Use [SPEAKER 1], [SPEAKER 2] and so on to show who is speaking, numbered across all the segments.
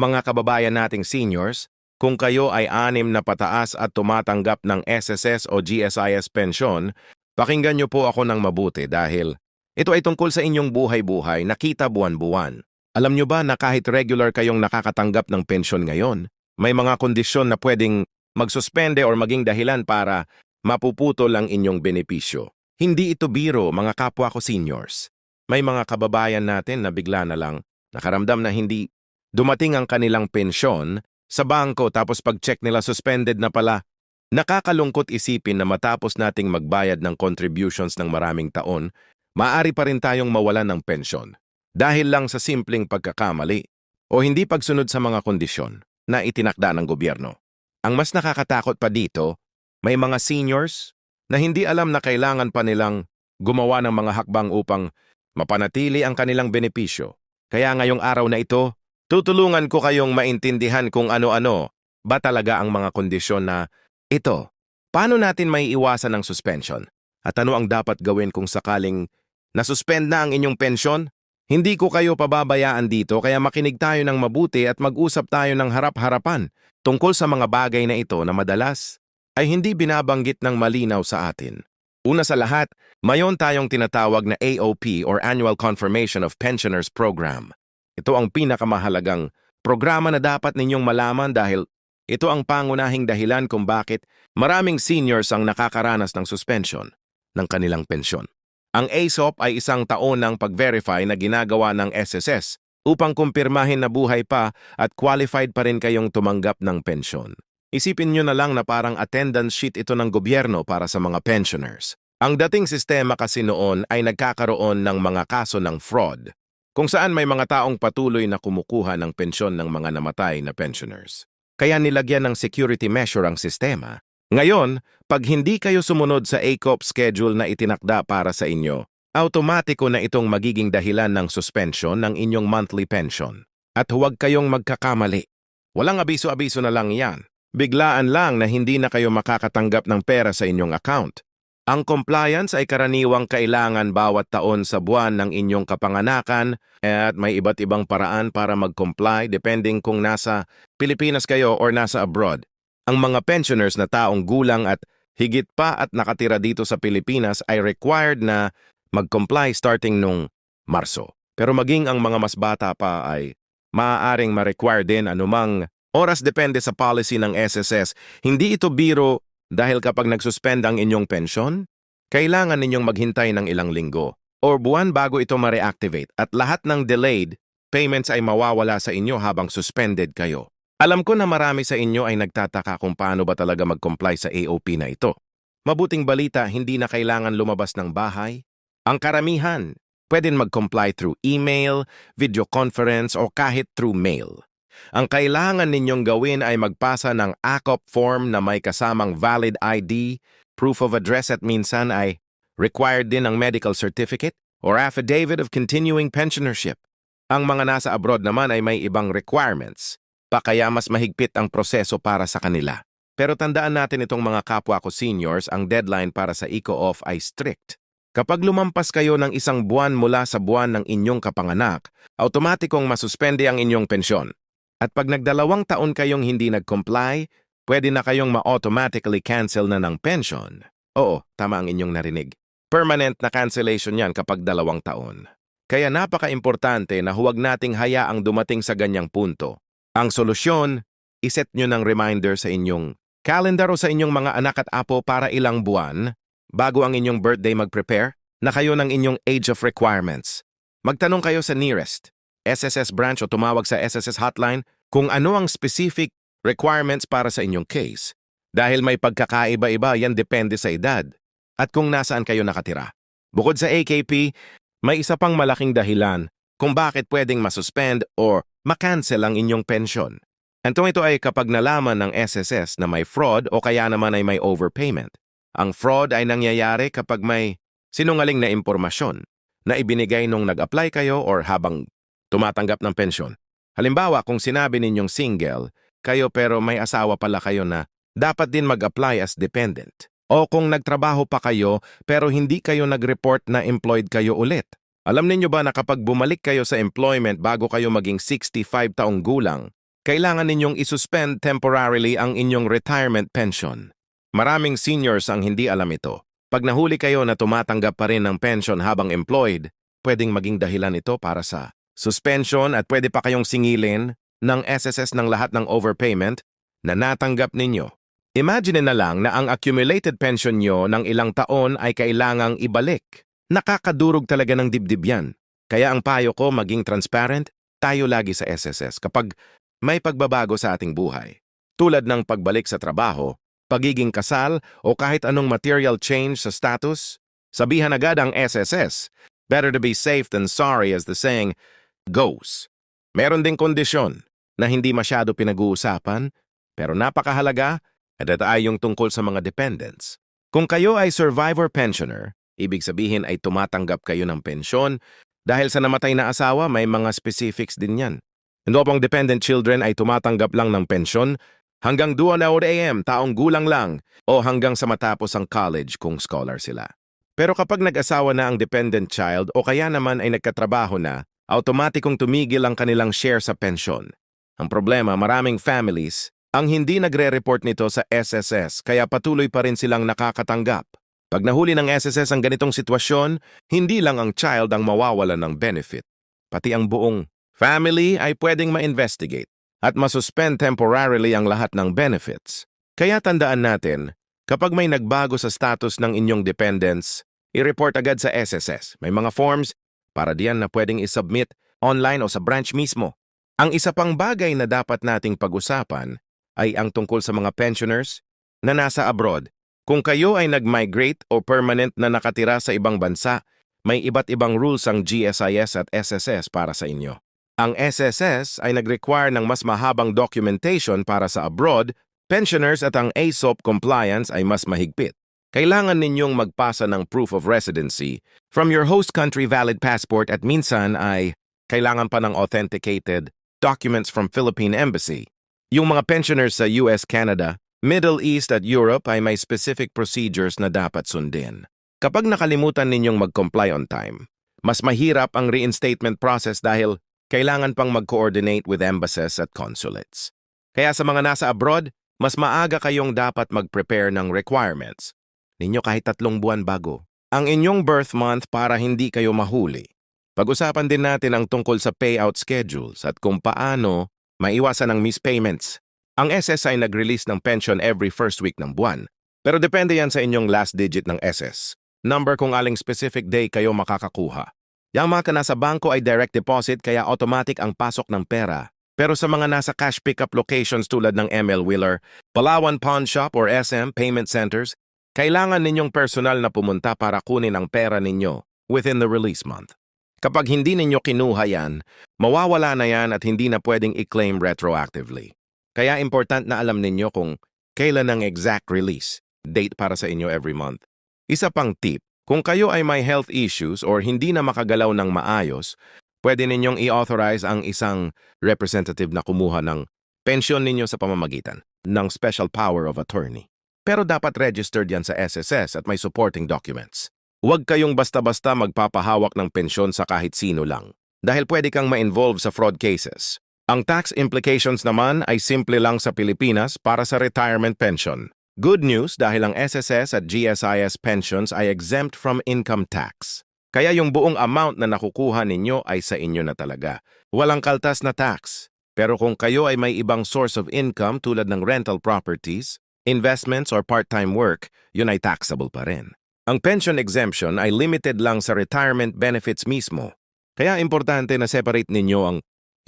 [SPEAKER 1] Mga kababayan nating seniors, kung kayo ay anim na pataas at tumatanggap ng SSS o GSIS pensyon, pakinggan niyo po ako ng mabuti dahil ito ay tungkol sa inyong buhay-buhay na kita buwan-buwan. Alam niyo ba na kahit regular kayong nakakatanggap ng pensyon ngayon, may mga kondisyon na pwedeng magsuspende or maging dahilan para mapuputol ang inyong benepisyo. Hindi ito biro, mga kapwa ko seniors. May mga kababayan natin na bigla na lang nakaramdam na hindi dumating ang kanilang pensyon sa bangko tapos pag-check nila suspended na pala. Nakakalungkot isipin na matapos nating magbayad ng contributions ng maraming taon, maaari pa rin tayong mawalan ng pensyon dahil lang sa simpleng pagkakamali o hindi pagsunod sa mga kondisyon na itinakda ng gobyerno. Ang mas nakakatakot pa dito, may mga seniors na hindi alam na kailangan pa nilang gumawa ng mga hakbang upang mapanatili ang kanilang benepisyo. Kaya ngayong araw na ito, tutulungan ko kayong maintindihan kung ano-ano ba talaga ang mga kondisyon na ito. Paano natin may iwasan ng suspension? At ano ang dapat gawin kung sakaling nasuspend na ang inyong pensyon? Hindi ko kayo pababayaan dito kaya makinig tayo ng mabuti at mag-usap tayo ng harap-harapan tungkol sa mga bagay na ito na madalas ay hindi binabanggit ng malinaw sa atin. Una sa lahat, mayon tayong tinatawag na AOP or Annual Confirmation of Pensioners Program. Ito ang pinakamahalagang programa na dapat ninyong malaman dahil ito ang pangunahing dahilan kung bakit maraming seniors ang nakakaranas ng suspension ng kanilang pensyon. Ang ASOP ay isang taon ng pag-verify na ginagawa ng SSS upang kumpirmahin na buhay pa at qualified pa rin kayong tumanggap ng pensyon. Isipin nyo na lang na parang attendance sheet ito ng gobyerno para sa mga pensioners. Ang dating sistema kasi noon ay nagkakaroon ng mga kaso ng fraud, kung saan may mga taong patuloy na kumukuha ng pensyon ng mga namatay na pensioners. Kaya nilagyan ng security measure ang sistema. Ngayon, pag hindi kayo sumunod sa ACOP schedule na itinakda para sa inyo, automatiko na itong magiging dahilan ng suspension ng inyong monthly pension. At huwag kayong magkakamali. Walang abiso-abiso na lang yan. Biglaan lang na hindi na kayo makakatanggap ng pera sa inyong account. Ang compliance ay karaniwang kailangan bawat taon sa buwan ng inyong kapanganakan at may iba't ibang paraan para mag-comply depending kung nasa Pilipinas kayo or nasa abroad. Ang mga pensioners na taong gulang at higit pa at nakatira dito sa Pilipinas ay required na mag-comply starting nung Marso. Pero maging ang mga mas bata pa ay maaaring ma-require din anumang oras depende sa policy ng SSS. Hindi ito biro dahil kapag nagsuspend ang inyong pensyon, kailangan ninyong maghintay ng ilang linggo or buwan bago ito ma-reactivate at lahat ng delayed payments ay mawawala sa inyo habang suspended kayo. Alam ko na marami sa inyo ay nagtataka kung paano ba talaga mag-comply sa AOP na ito. Mabuting balita, hindi na kailangan lumabas ng bahay. Ang karamihan, pwedeng mag-comply through email, video conference o kahit through mail. Ang kailangan ninyong gawin ay magpasa ng ACOP form na may kasamang valid ID, proof of address at minsan ay required din ang medical certificate or affidavit of continuing pensionership. Ang mga nasa abroad naman ay may ibang requirements, pa kaya mas mahigpit ang proseso para sa kanila. Pero tandaan natin itong mga kapwa ko seniors, ang deadline para sa eco-off ay strict. Kapag lumampas kayo ng isang buwan mula sa buwan ng inyong kapanganak, automatikong masuspende ang inyong pensyon. At pag nagdalawang taon kayong hindi nag-comply, pwede na kayong ma-automatically cancel na ng pension. Oo, tama ang inyong narinig. Permanent na cancellation yan kapag dalawang taon. Kaya napaka-importante na huwag nating hayaang dumating sa ganyang punto. Ang solusyon, iset nyo ng reminder sa inyong calendar o sa inyong mga anak at apo para ilang buwan bago ang inyong birthday mag-prepare na kayo ng inyong age of requirements. Magtanong kayo sa nearest SSS branch o tumawag sa SSS hotline kung ano ang specific requirements para sa inyong case. Dahil may pagkakaiba-iba, yan depende sa edad at kung nasaan kayo nakatira. Bukod sa AKP, may isa pang malaking dahilan kung bakit pwedeng masuspend or makancel ang inyong pensyon. Antong ito ay kapag nalaman ng SSS na may fraud o kaya naman ay may overpayment. Ang fraud ay nangyayari kapag may sinungaling na impormasyon na ibinigay nung nag-apply kayo or habang tumatanggap ng pensyon. Halimbawa, kung sinabi ninyong single, kayo pero may asawa pala kayo na dapat din mag-apply as dependent. O kung nagtrabaho pa kayo pero hindi kayo nag-report na employed kayo ulit. Alam ninyo ba na kapag bumalik kayo sa employment bago kayo maging 65 taong gulang, kailangan ninyong isuspend temporarily ang inyong retirement pension. Maraming seniors ang hindi alam ito. Pag nahuli kayo na tumatanggap pa rin ng pension habang employed, pwedeng maging dahilan ito para sa suspension at pwede pa kayong singilin ng SSS ng lahat ng overpayment na natanggap ninyo. Imagine na lang na ang accumulated pension nyo ng ilang taon ay kailangang ibalik. Nakakadurog talaga ng dibdib yan. Kaya ang payo ko maging transparent, tayo lagi sa SSS kapag may pagbabago sa ating buhay. Tulad ng pagbalik sa trabaho, pagiging kasal o kahit anong material change sa status, sabihan agad ang SSS. Better to be safe than sorry as the saying goes. Meron ding kondisyon na hindi masyado pinag-uusapan pero napakahalaga at ay yung tungkol sa mga dependents. Kung kayo ay survivor pensioner, ibig sabihin ay tumatanggap kayo ng pensyon dahil sa namatay na asawa may mga specifics din yan. Hindi pong dependent children ay tumatanggap lang ng pensyon hanggang 2 na AM, taong gulang lang, o hanggang sa matapos ang college kung scholar sila. Pero kapag nag-asawa na ang dependent child o kaya naman ay nagkatrabaho na, automatikong tumigil ang kanilang share sa pensyon. Ang problema, maraming families ang hindi nagre-report nito sa SSS kaya patuloy pa rin silang nakakatanggap. Pag nahuli ng SSS ang ganitong sitwasyon, hindi lang ang child ang mawawala ng benefit. Pati ang buong family ay pwedeng ma-investigate at masuspend temporarily ang lahat ng benefits. Kaya tandaan natin, kapag may nagbago sa status ng inyong dependents, i-report agad sa SSS. May mga forms para diyan na pwedeng isubmit online o sa branch mismo. Ang isa pang bagay na dapat nating pag-usapan ay ang tungkol sa mga pensioners na nasa abroad. Kung kayo ay nag-migrate o permanent na nakatira sa ibang bansa, may iba't ibang rules ang GSIS at SSS para sa inyo. Ang SSS ay nag-require ng mas mahabang documentation para sa abroad, pensioners at ang ASOP compliance ay mas mahigpit. Kailangan ninyong magpasa ng proof of residency from your host country valid passport at minsan ay kailangan pa ng authenticated documents from Philippine Embassy. Yung mga pensioners sa US, Canada, Middle East at Europe ay may specific procedures na dapat sundin. Kapag nakalimutan ninyong mag-comply on time, mas mahirap ang reinstatement process dahil kailangan pang mag-coordinate with embassies at consulates. Kaya sa mga nasa abroad, mas maaga kayong dapat mag-prepare ng requirements. Ninyo kahit tatlong buwan bago. Ang inyong birth month para hindi kayo mahuli. Pag-usapan din natin ang tungkol sa payout schedules at kung paano maiwasan ang mispayments. Ang SS ay nag-release ng pension every first week ng buwan. Pero depende yan sa inyong last digit ng SS. Number kung aling specific day kayo makakakuha. Yang mga nasa bangko ay direct deposit kaya automatic ang pasok ng pera. Pero sa mga nasa cash pickup locations tulad ng ML Wheeler, Palawan Pawn Shop or SM Payment Centers, kailangan ninyong personal na pumunta para kunin ang pera ninyo within the release month. Kapag hindi ninyo kinuha yan, mawawala na yan at hindi na pwedeng i-claim retroactively. Kaya important na alam ninyo kung kailan ang exact release date para sa inyo every month. Isa pang tip, kung kayo ay may health issues or hindi na makagalaw ng maayos, pwede ninyong i-authorize ang isang representative na kumuha ng pensyon ninyo sa pamamagitan ng special power of attorney. Pero dapat registered yan sa SSS at may supporting documents. Huwag kayong basta-basta magpapahawak ng pensyon sa kahit sino lang dahil pwede kang ma-involve sa fraud cases. Ang tax implications naman ay simple lang sa Pilipinas para sa retirement pension. Good news dahil ang SSS at GSIS pensions ay exempt from income tax. Kaya yung buong amount na nakukuha ninyo ay sa inyo na talaga. Walang kaltas na tax. Pero kung kayo ay may ibang source of income tulad ng rental properties, investments or part-time work, yun ay taxable pa rin. Ang pension exemption ay limited lang sa retirement benefits mismo. Kaya importante na separate ninyo ang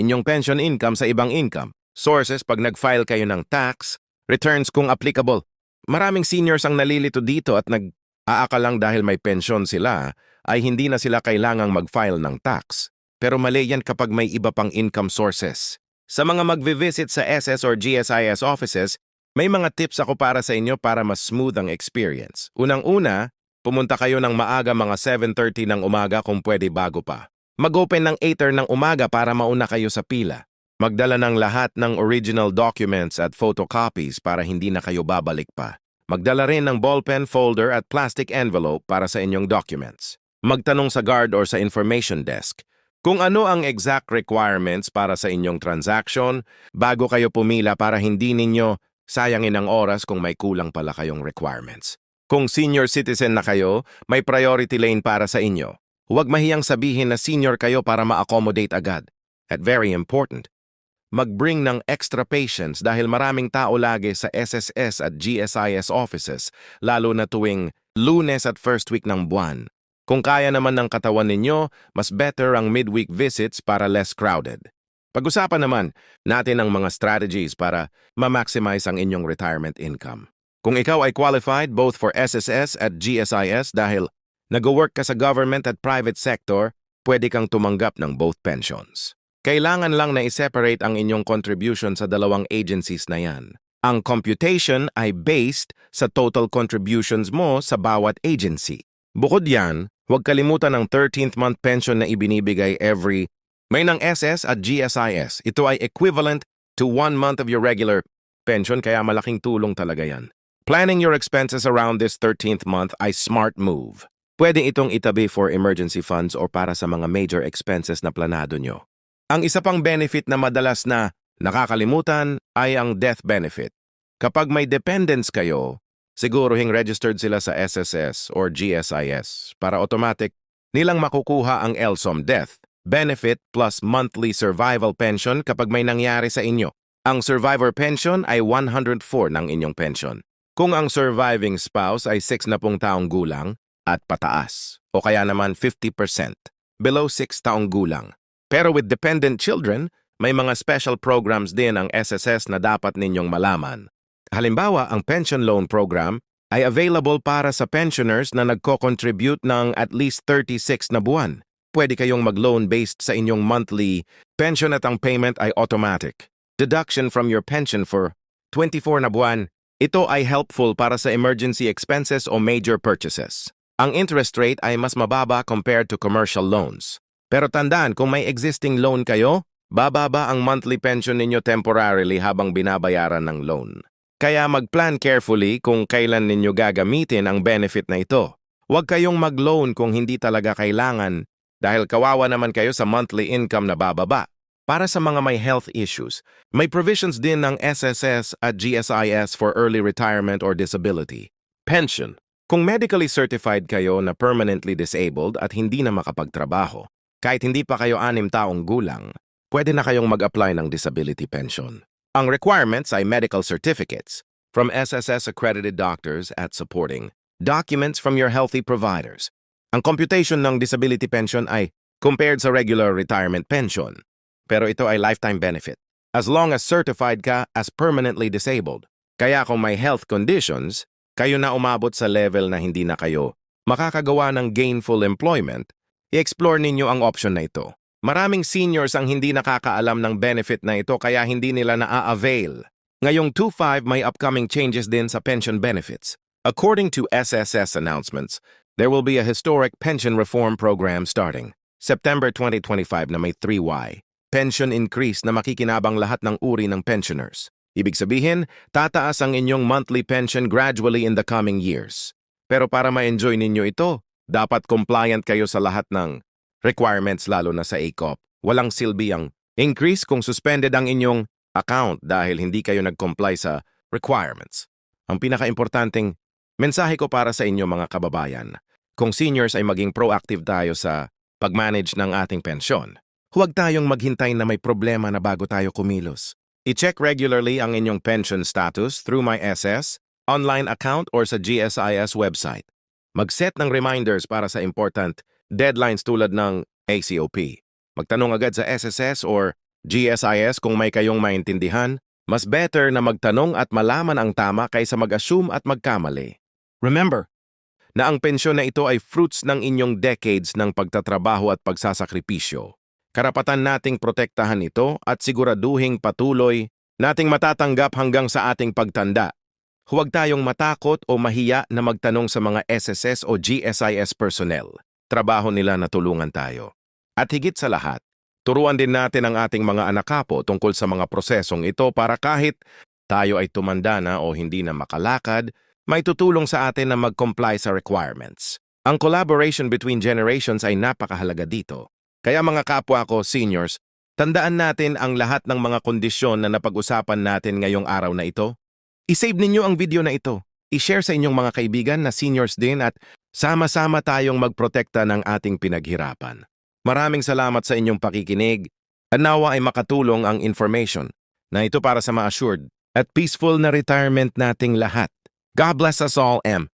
[SPEAKER 1] inyong pension income sa ibang income, sources pag nag-file kayo ng tax, returns kung applicable. Maraming seniors ang nalilito dito at nag-aakalang dahil may pension sila ay hindi na sila kailangang mag-file ng tax. Pero mali yan kapag may iba pang income sources. Sa mga magvi-visit sa SS or GSIS offices, may mga tips ako para sa inyo para mas smooth ang experience. Unang-una, pumunta kayo ng maaga mga 7.30 ng umaga kung pwede bago pa. Mag-open ng 8 ng umaga para mauna kayo sa pila. Magdala ng lahat ng original documents at photocopies para hindi na kayo babalik pa. Magdala rin ng ballpen folder at plastic envelope para sa inyong documents. Magtanong sa guard or sa information desk. kung ano ang exact requirements para sa inyong transaction bago kayo pumila para hindi ninyo sayangin ang oras kung may kulang pala kayong requirements. Kung senior citizen na kayo, may priority lane para sa inyo. Huwag mahiyang sabihin na senior kayo para ma-accommodate agad. At very important, mag-bring ng extra patience dahil maraming tao lagi sa SSS at GSIS offices, lalo na tuwing lunes at first week ng buwan. Kung kaya naman ng katawan ninyo, mas better ang midweek visits para less crowded. Pag-usapan naman natin ang mga strategies para ma-maximize ang inyong retirement income. Kung ikaw ay qualified both for SSS at GSIS dahil nag-work ka sa government at private sector, pwede kang tumanggap ng both pensions. Kailangan lang na i-separate ang inyong contribution sa dalawang agencies na yan. Ang computation ay based sa total contributions mo sa bawat agency. Bukod yan, huwag kalimutan ang 13th month pension na ibinibigay every may ng SS at GSIS. Ito ay equivalent to one month of your regular pension kaya malaking tulong talaga yan. Planning your expenses around this 13th month ay smart move. Pwede itong itabi for emergency funds or para sa mga major expenses na planado nyo. Ang isa pang benefit na madalas na nakakalimutan ay ang death benefit. Kapag may dependents kayo, siguruhing registered sila sa SSS or GSIS para automatic nilang makukuha ang LSOM death benefit plus monthly survival pension kapag may nangyari sa inyo. Ang survivor pension ay 104 ng inyong pension. Kung ang surviving spouse ay 6 na pong taong gulang at pataas, o kaya naman 50% below 6 taong gulang. Pero with dependent children, may mga special programs din ang SSS na dapat ninyong malaman. Halimbawa, ang pension loan program ay available para sa pensioners na nagko-contribute ng at least 36 na buwan. Pwede kayong mag-loan based sa inyong monthly pension at ang payment ay automatic. Deduction from your pension for 24 na buwan. Ito ay helpful para sa emergency expenses o major purchases. Ang interest rate ay mas mababa compared to commercial loans. Pero tandaan, kung may existing loan kayo, bababa ang monthly pension ninyo temporarily habang binabayaran ng loan. Kaya mag-plan carefully kung kailan ninyo gagamitin ang benefit na ito. Huwag kayong mag-loan kung hindi talaga kailangan dahil kawawa naman kayo sa monthly income na bababa. Para sa mga may health issues, may provisions din ng SSS at GSIS for early retirement or disability. Pension. Kung medically certified kayo na permanently disabled at hindi na makapagtrabaho, kahit hindi pa kayo anim taong gulang, pwede na kayong mag-apply ng disability pension. Ang requirements ay medical certificates from SSS-accredited doctors at supporting, documents from your healthy providers. Ang computation ng disability pension ay compared sa regular retirement pension, pero ito ay lifetime benefit as long as certified ka as permanently disabled. Kaya kung may health conditions, kayo na umabot sa level na hindi na kayo makakagawa ng gainful employment, i-explore ninyo ang option na ito. Maraming seniors ang hindi nakakaalam ng benefit na ito kaya hindi nila na-avail. Ngayong 2.5 may upcoming changes din sa pension benefits. According to SSS announcements, there will be a historic pension reform program starting September 2025 na may 3Y. Pension increase na makikinabang lahat ng uri ng pensioners. Ibig sabihin, tataas ang inyong monthly pension gradually in the coming years. Pero para ma-enjoy ninyo ito, dapat compliant kayo sa lahat ng requirements lalo na sa ACOP. Walang silbi ang increase kung suspended ang inyong account dahil hindi kayo nag-comply sa requirements. Ang pinaka-importanting mensahe ko para sa inyo mga kababayan, kung seniors ay maging proactive tayo sa pag-manage ng ating pensyon. Huwag tayong maghintay na may problema na bago tayo kumilos. I-check regularly ang inyong pension status through my SS, online account or sa GSIS website. Mag-set ng reminders para sa important deadlines tulad ng ACOP. Magtanong agad sa SSS or GSIS kung may kayong maintindihan. Mas better na magtanong at malaman ang tama kaysa mag-assume at magkamali. Remember, na ang pensyon na ito ay fruits ng inyong decades ng pagtatrabaho at pagsasakripisyo. Karapatan nating protektahan ito at siguraduhing patuloy nating matatanggap hanggang sa ating pagtanda. Huwag tayong matakot o mahiya na magtanong sa mga SSS o GSIS personnel. Trabaho nila na tulungan tayo. At higit sa lahat, turuan din natin ang ating mga anakapo tungkol sa mga prosesong ito para kahit tayo ay tumanda na o hindi na makalakad, may tutulong sa atin na mag-comply sa requirements. Ang collaboration between generations ay napakahalaga dito. Kaya mga kapwa ko, seniors, tandaan natin ang lahat ng mga kondisyon na napag-usapan natin ngayong araw na ito. I-save ninyo ang video na ito. I-share sa inyong mga kaibigan na seniors din at sama-sama tayong magprotekta ng ating pinaghirapan. Maraming salamat sa inyong pakikinig at nawa ay makatulong ang information na ito para sa ma-assured at peaceful na retirement nating lahat. God bless us all, M.